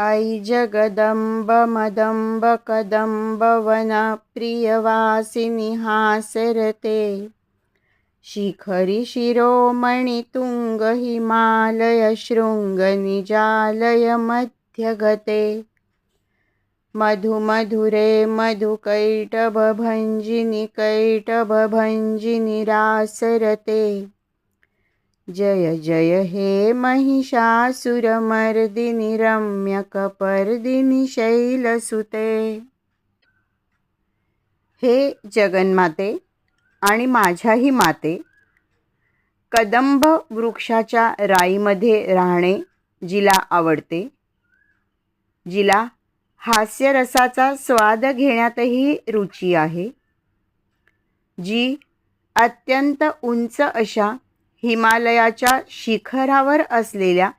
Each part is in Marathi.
ऐ जगदम्ब हासरते शिखरि शिरोमणि तुङ्ग शृङ्गनिजालय मध्यगते मधुमधुरे मधुकैटभभञ्जिनि कैटभभञ्जिनि रासरते जय जय हे महिषासुरमर्दिनि रम्यकपर्दिनि शैलसुते। हे जगन्माते आणि माझ्याही माते कदंब वृक्षाच्या राईमध्ये राहणे जिला आवडते. जिला हास्यरसाचा स्वाद घेण्यातही रुची आहे. जी अत्यंत उंच अशा हिमालयाच्या शिखरावर असलेल्या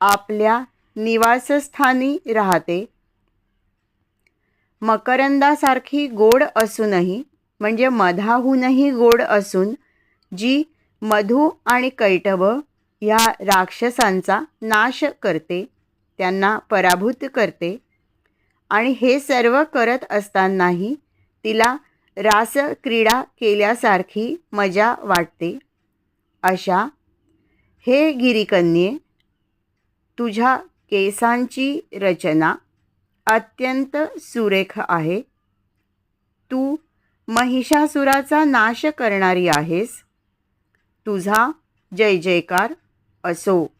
आपल्या निवासस्थानी राहते. मकरंदासारखी गोड असूनही म्हणजे मधाहूनही गोड असून जी मधू आणि कैटभ ह्या राक्षसांचा नाश करते त्यांना पराभूत करते. आणि हे सर्व करत असतानाही तिला रासक्रीडा केल्यासारखी मजा वाटते. अशा हे गिरिकन्ये तुझ्या केसांची रचना अत्यंत सुरेख आहे. तू महिषासुराचा नाश करणारी आहेस. तुझा जय जयकार असो.